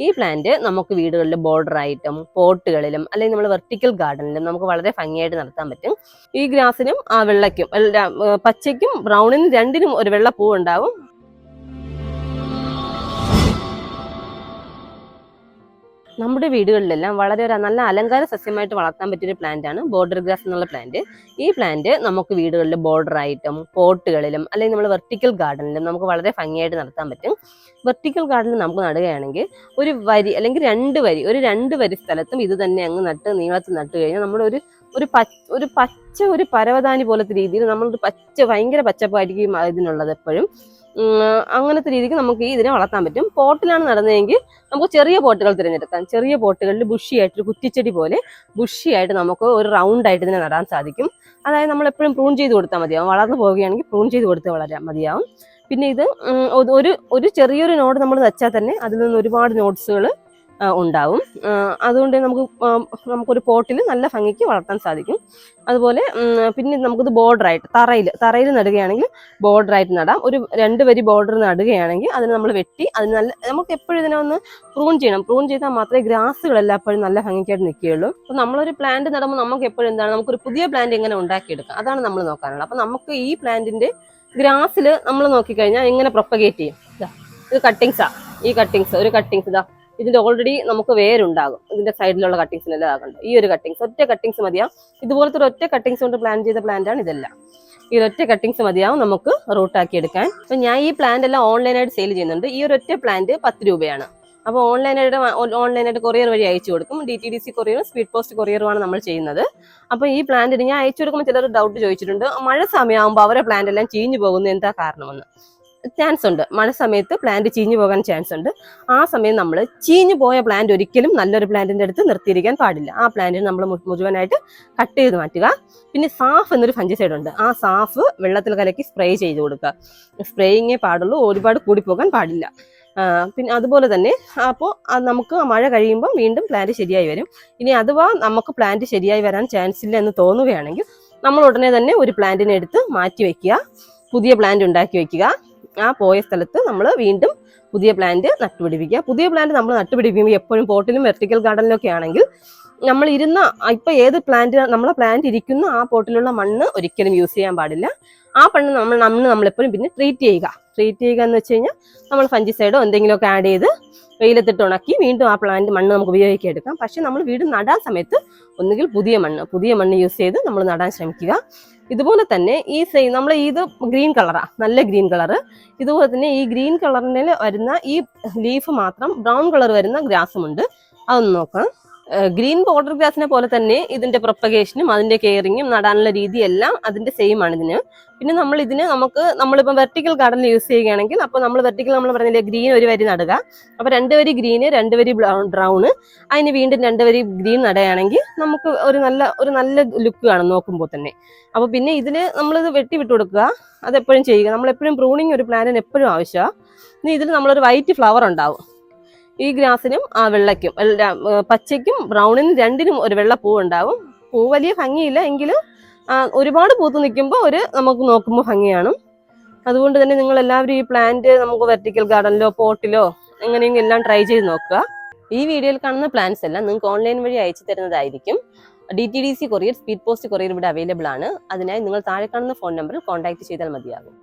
ഈ പ്ലാന്റ് നമുക്ക് വീടുകളിൽ ബോർഡർ ആയിട്ടും പോട്ടുകളിലും അല്ലെങ്കിൽ നമ്മൾ വെർട്ടിക്കൽ ഗാർഡനിലും നമുക്ക് വളരെ ഭംഗിയായിട്ട് നടത്താൻ പറ്റും. ഈ ഗ്രാസിനും ആ വെള്ളയ്ക്കും പച്ചയ്ക്കും ബ്രൗണിനും രണ്ടിനും ഒരു വെള്ള പൂ ഉണ്ടാവും നമ്മുടെ വീടുകളിലെല്ലാം വളരെ ഒരു നല്ല അലങ്കാര സസ്യമായിട്ട് വളർത്താൻ പറ്റിയൊരു പ്ലാന്റ് ആണ് ബോർഡർ ഗ്രാസ് എന്നുള്ള പ്ലാന്റ് ഈ പ്ലാന്റ് നമുക്ക് വീടുകളിൽ ബോർഡർ ആയിട്ടും പോട്ടുകളിലും അല്ലെങ്കിൽ നമ്മൾ വെർട്ടിക്കൽ ഗാർഡനിലും നമുക്ക് വളരെ ഭംഗിയായിട്ട് നടത്താൻ പറ്റും. വെർട്ടിക്കൽ ഗാർഡനിൽ നമുക്ക് നടുകയാണെങ്കിൽ ഒരു വരി അല്ലെങ്കിൽ രണ്ട് വരി ഒരു രണ്ട് വരി സ്ഥലത്തും ഇത് തന്നെ അങ്ങ് നട്ട് നീളത്തിൽ നട്ട് കഴിഞ്ഞാൽ നമ്മൾ ഒരു ഒരു പച്ച ഒരു പച്ച ഒരു പരവതാനി പോലത്തെ രീതിയിൽ നമ്മളൊരു പച്ച ഭയങ്കര പച്ചപ്പായിരിക്കും ഇതിനുള്ളത് എപ്പോഴും. അങ്ങനത്തെ രീതിക്ക് നമുക്ക് ഇതിനെ വളർത്താൻ പറ്റും. പോട്ടിലാണ് നടന്നതെങ്കിൽ നമുക്ക് ചെറിയ പോട്ടുകൾ തിരഞ്ഞെടുക്കാം. ചെറിയ പോട്ടുകളിൽ ബുഷിയായിട്ട് കുറ്റിച്ചെടി പോലെ ബുഷിയായിട്ട് നമുക്ക് ഒരു റൗണ്ട് ആയിട്ട് ഇതിനെ നടാൻ സാധിക്കും. അതായത് നമ്മൾ എപ്പോഴും പ്രൂൺ ചെയ്ത് കൊടുത്താൽ മതിയാവും. വളർന്നു പോവുകയാണെങ്കിൽ പ്രൂൺ ചെയ്ത് കൊടുത്ത് വളരാൻ മതിയാവും. പിന്നെ ഇത് ഒരു- ഒരു ചെറിയൊരു നോഡ് നമ്മൾ വെച്ചാൽ തന്നെ അതിൽ നിന്ന് ഒരുപാട് നോട്ട്സുകൾ ഉണ്ടാവും. അതുകൊണ്ട് നമുക്ക് നമുക്കൊരു പോട്ടിൽ നല്ല ഭംഗിക്ക് വളർത്താൻ സാധിക്കും. അതുപോലെ പിന്നെ നമുക്കിത് ബോർഡറായിട്ട് തറയിൽ തറയിൽ നടുകയാണെങ്കിൽ ബോർഡറായിട്ട് നടാം. ഒരു രണ്ട് വരി ബോർഡർ നടുകയാണെങ്കിൽ അതിന് നമ്മൾ വെട്ടി അതിന് നല്ല നമുക്ക് എപ്പോഴും ഇതിനെ ഒന്ന് പ്രൂൺ ചെയ്യണം. പ്രൂൺ ചെയ്താൽ മാത്രമേ ഗ്രാസുകളെല്ലാം എപ്പോഴും നല്ല ഭംഗിക്കായിട്ട് നിൽക്കുകയുള്ളൂ. അപ്പോൾ നമ്മളൊരു പ്ലാന്റ് നടുമ്പോൾ നമുക്ക് എപ്പോഴും എന്താണ് നമുക്കൊരു പുതിയ പ്ലാന്റ് എങ്ങനെ ഉണ്ടാക്കിയെടുക്കാം? അതാണ് നമ്മൾ നോക്കാനുള്ളത്. അപ്പോൾ നമുക്ക് ഈ പ്ലാന്റിന്റെ ഗ്രാസിൽ നമ്മൾ നോക്കിക്കഴിഞ്ഞാൽ എങ്ങനെ പ്രൊപ്പഗേറ്റ് ചെയ്യും? ഇത് കട്ടിങ്സാണ് ഈ കട്ടിങ്സ് ഒരു കട്ടിങ്സ് ഇതാ ഇതിന്റെ ഓൾറെഡി നമുക്ക് വേരുണ്ടാകും. ഇതിന്റെ സൈഡിലുള്ള കട്ടിങ്സിനെല്ലാം ആകണ്ട ഈ ഒരു കട്ടിങ്സ് ഒറ്റ കട്ടിങ്സ് മതിയാവും ഇതുപോലത്തെ ഒരു ഒറ്റ കട്ടിങ്സ് കൊണ്ട് പ്ലാൻ ചെയ്ത പ്ലാന്റ് ആണ് ഇതെല്ലാം. ഈ ഒറ്റ കട്ടിങ്സ് മതിയാവും നമുക്ക് റൂട്ടാക്കി എടുക്കാൻ. അപ്പൊ ഞാൻ ഈ പ്ലാന്റ് എല്ലാം ഓൺലൈനായിട്ട് സെയിൽ ചെയ്യുന്നുണ്ട്. ഈ ഒരു ഒറ്റ പ്ലാന്റ് പത്ത് രൂപയാണ്. അപ്പോൾ ഓൺലൈനായിട്ട് ഓൺലൈനായിട്ട് കൊറിയർ വഴി അയച്ചു കൊടുക്കും. ഡി ടി ഡി സി കൊറിയറും സ്പീഡ് പോസ്റ്റ് കൊറിയറുമാണ് നമ്മൾ ചെയ്യുന്നത്. അപ്പോൾ ഈ പ്ലാന്റിന് ഞാൻ അയച്ചു കൊടുക്കുമ്പോൾ ചിലർ ഡൗട്ട് ചോദിച്ചിട്ടുണ്ട്. മഴ സമയമാകുമ്പോൾ അവരെ പ്ലാന്റ് എല്ലാം ചീഞ്ഞു പോകുന്നത് എന്താ കാരണമെന്ന്? ചാൻസ് ഉണ്ട് മഴ സമയത്ത് പ്ലാന്റ് ചീഞ്ഞു പോകാൻ ചാൻസ് ഉണ്ട് ആ സമയം നമ്മൾ ചീഞ്ഞു പോയ പ്ലാന്റ് ഒരിക്കലും നല്ലൊരു പ്ലാന്റിന്റെ അടുത്ത് നിർത്തിയിരിക്കാൻ പാടില്ല. ആ പ്ലാന്റിന് നമ്മൾ മുഴുവനായിട്ട് കട്ട് ചെയ്ത് മാറ്റുക. പിന്നെ സാഫ് എന്നൊരു ഫഞ്ചിസൈഡ് ഉണ്ട്. ആ സാഫ് വെള്ളത്തിൽ കലക്കി സ്പ്രേ ചെയ്ത് കൊടുക്കുക. സ്പ്രേയിങ്ങേ പാടുള്ളൂ. ഒരുപാട് കൂടിപ്പോകാൻ പാടില്ല. പിന്നെ അതുപോലെ തന്നെ അപ്പോൾ നമുക്ക് മഴ കഴിയുമ്പോൾ വീണ്ടും പ്ലാന്റ് ശരിയായി വരും. ഇനി അഥവാ നമുക്ക് പ്ലാന്റ് ശരിയായി വരാൻ ചാൻസ് ഇല്ല എന്ന് തോന്നുകയാണെങ്കിൽ നമ്മൾ ഉടനെ തന്നെ ഒരു പ്ലാന്റിനെ എടുത്ത് മാറ്റി വയ്ക്കുക. പുതിയ പ്ലാന്റ് ഉണ്ടാക്കി വെക്കുക ആ പോയ സ്ഥലത്ത് നമ്മൾ വീണ്ടും പുതിയ പ്ലാന്റ് നട്ടുപിടിപ്പിക്കുക. പുതിയ പ്ലാന്റ് നമ്മൾ നട്ടുപിടിപ്പിക്കുമ്പോൾ എപ്പോഴും പോട്ടിലും വെർട്ടിക്കൽ ഗാർഡനിലൊക്കെ ആണെങ്കിൽ നമ്മൾ ഇരുന്ന ഇപ്പൊ ഏത് പ്ലാന്റ് നമ്മളെ പ്ലാന്റ് ഇരിക്കുന്ന ആ പോട്ടിലുള്ള മണ്ണ് ഒരിക്കലും യൂസ് ചെയ്യാൻ പാടില്ല. ആ മണ്ണ് നമ്മൾ നമ്മൾ നമ്മളെപ്പോഴും പിന്നെ ട്രീറ്റ് ചെയ്യുക. ട്രീറ്റ് ചെയ്യുക എന്ന് വെച്ച് കഴിഞ്ഞാൽ നമ്മൾ ഫഞ്ചിസൈഡോ എന്തെങ്കിലുമൊക്കെ ആഡ് ചെയ്ത് വെയിലത്തിട്ട് ഉണക്കി വീണ്ടും ആ പ്ലാന്റ് മണ്ണ് നമുക്ക് ഉപയോഗിക്കാൻ എടുക്കാം. പക്ഷെ നമ്മൾ വീട് നടാൻ സമയത്ത് ഒന്നുകിൽ പുതിയ മണ്ണ് പുതിയ മണ്ണ് യൂസ് ചെയ്ത് നമ്മൾ നടാൻ ശ്രമിക്കുക. ഇതുപോലെ തന്നെ ഈ സെയിം നമ്മൾ ഇത് ഗ്രീൻ കളറാ നല്ല ഗ്രീൻ കളറ് ഇതുപോലെ തന്നെ ഈ ഗ്രീൻ കളറിൽ വരുന്ന ഈ ലീഫ് മാത്രം ബ്രൗൺ കളർ വരുന്ന ഗ്രാസുമുണ്ട്. അതൊന്ന് നോക്കാം ഗ്രീൻ ബോർഡർ ഗ്രാസിനെ പോലെ തന്നെ ഇതിന്റെ പ്രൊപ്പഗേഷനും അതിന്റെ കെയറിങ്ങും നടാനുള്ള രീതിയെല്ലാം അതിന്റെ സെയിം ആണ് ഇതിന്. പിന്നെ നമ്മൾ ഇതിന് നമുക്ക് നമ്മളിപ്പോൾ വെർട്ടിക്കൽ ഗാർഡനിൽ യൂസ് ചെയ്യുകയാണെങ്കിൽ അപ്പോൾ നമ്മൾ വെർട്ടിക്കൽ നമ്മൾ പറഞ്ഞില്ലേ ഗ്രീൻ ഒരു വരി നടുക. അപ്പോൾ രണ്ട് വരി ഗ്രീന് രണ്ട് വരി ബ്രൗണ് അതിന് വീണ്ടും രണ്ട് വരി ഗ്രീൻ നടയാണെങ്കിൽ നമുക്ക് ഒരു നല്ല ഒരു നല്ല ലുക്ക് കാണും നോക്കുമ്പോൾ തന്നെ. അപ്പോൾ പിന്നെ ഇതിന് നമ്മളിത് വെട്ടി വിട്ടു കൊടുക്കുക. അതെപ്പോഴും ചെയ്യുക. നമ്മൾ എപ്പോഴും പ്രൂണിങ് ഒരു പ്ലാനിന് എപ്പോഴും ആവശ്യമാണ്. ഇനി ഇതിൽ നമ്മളൊരു വൈറ്റ് ഫ്ലവർ ഉണ്ടാവും. ഈ ഗ്രാസിനും ആ വെള്ളയ്ക്കും പച്ചയ്ക്കും ബ്രൗണിനും രണ്ടിനും ഒരു വെള്ള പൂ ഉണ്ടാവും പൂ വലിയ ഭംഗിയില്ല എങ്കിലും ഒരുപാട് പൂത്ത് നിൽക്കുമ്പോൾ ഒരു നമുക്ക് നോക്കുമ്പോൾ ഭംഗിയാണ്. അതുകൊണ്ട് തന്നെ നിങ്ങൾ എല്ലാവരും ഈ പ്ലാന്റ് നമുക്ക് വെർട്ടിക്കൽ ഗാർഡനിലോ പോട്ടിലോ എങ്ങനെയെങ്കിലും എല്ലാം ട്രൈ ചെയ്ത് നോക്കുക. ഈ വീഡിയോയിൽ കാണുന്ന പ്ലാന്റ്സ് എല്ലാം നിങ്ങൾക്ക് ഓൺലൈൻ വഴി അയച്ചു തരുന്നതായിരിക്കും. D T D C courier speed post courier ഇവിടെ അവൈലബിൾ ആണ്. അതിനായി നിങ്ങൾ താഴെ കാണുന്ന ഫോൺ നമ്പറിൽ കോൺടാക്ട് ചെയ്താൽ മതിയാകും.